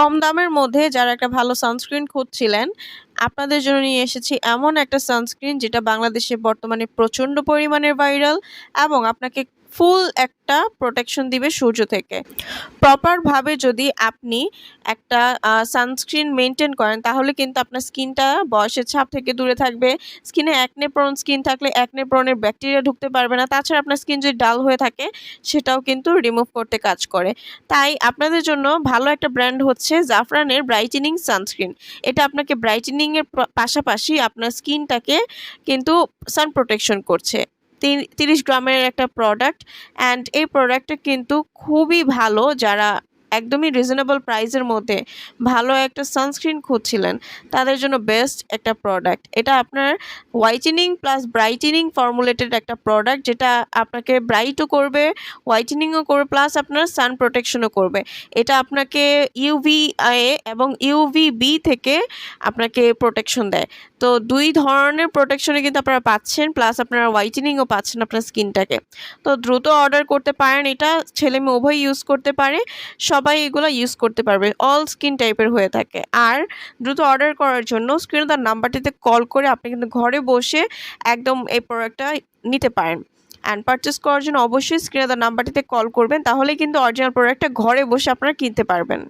কম দামের মধ্যে যারা একটা ভালো সানস্ক্রিন খুঁজছিলেন, আপনাদের জন্য নিয়ে এসেছি এমন একটা সানস্ক্রিন যেটা বাংলাদেশে বর্তমানে প্রচণ্ড পরিমাণের ভাইরাল এবং আপনাকে ফুল একটা প্রোটেকশন দিবে সূর্য থেকে। প্রপারভাবে যদি আপনি একটা সানস্ক্রিন মেইনটেইন করেন, তাহলে কিন্তু আপনার স্কিনটা বয়সের ছাপ থেকে দূরে থাকবে। স্কিনে অ্যাকনে প্রোন স্কিন থাকলে অ্যাকনে প্রোনের ব্যাকটেরিয়া ঢুকতে পারবে না। তাছাড়া আপনার স্কিন যদি ডাল হয়ে থাকে, সেটাও কিন্তু রিমুভ করতে কাজ করে। তাই আপনাদের জন্য ভালো একটা ব্র্যান্ড হচ্ছে জাফরানের ব্রাইটেনিং সানস্ক্রিন। এটা আপনাকে ব্রাইটেনিং এর পাশাপাশি আপনার স্কিনটাকে কিন্তু সান প্রোটেকশন করছে। তি ৩০ গ্রামের একটা প্রোডাক্ট অ্যান্ড এই প্রোডাক্টটা কিন্তু খুবই ভালো যারা একদমই রিজনেবল প্রাইসের মধ্যে ভালো একটা সানস্ক্রিন খুঁজছিলেন তাদের জন্য বেস্ট একটা প্রোডাক্ট। এটা আপনার হোয়াইটেনিং প্লাস ব্রাইটেনিং ফর্মুলেটেড একটা প্রোডাক্ট যেটা আপনাকে ব্রাইটও করবে, হোয়াইটেনিংও করবে প্লাস আপনার সান প্রোটেকশনও করবে। এটা আপনাকে ইউভিএ এবং ইউভিবি থেকে আপনাকে প্রোটেকশন দেয়। তো দুই ধরনের প্রোটেকশনই কিন্তু আপনারা পাচ্ছেন প্লাস আপনারা হোয়াইটেনিংও পাচ্ছেন আপনার স্কিনটাকে। তো দ্রুত অর্ডার করতে পারেন এটা ছেলে-মেয়ে উভয়ই ইউজ করতে পারে। সবাই এগুলা ইউজ করতে পারবে। অল স্কিন টাইপের হয়ে থাকে। আর দ্রুত অর্ডার করার জন্য স্ক্রিনে তার নাম্বারটিতে কল করে আপনি কিন্তু ঘরে বসে একদম এই প্রোডাক্টটা নিতে পারেন। অ্যান্ড পারচেস করার জন্য অবশ্যই স্ক্রিনে দেওয়া নাম্বারটিতে কল করবেন, তাহলেই কিন্তু অরিজিনাল প্রোডাক্টটা ঘরে বসে আপনারা কিনতে পারবেন।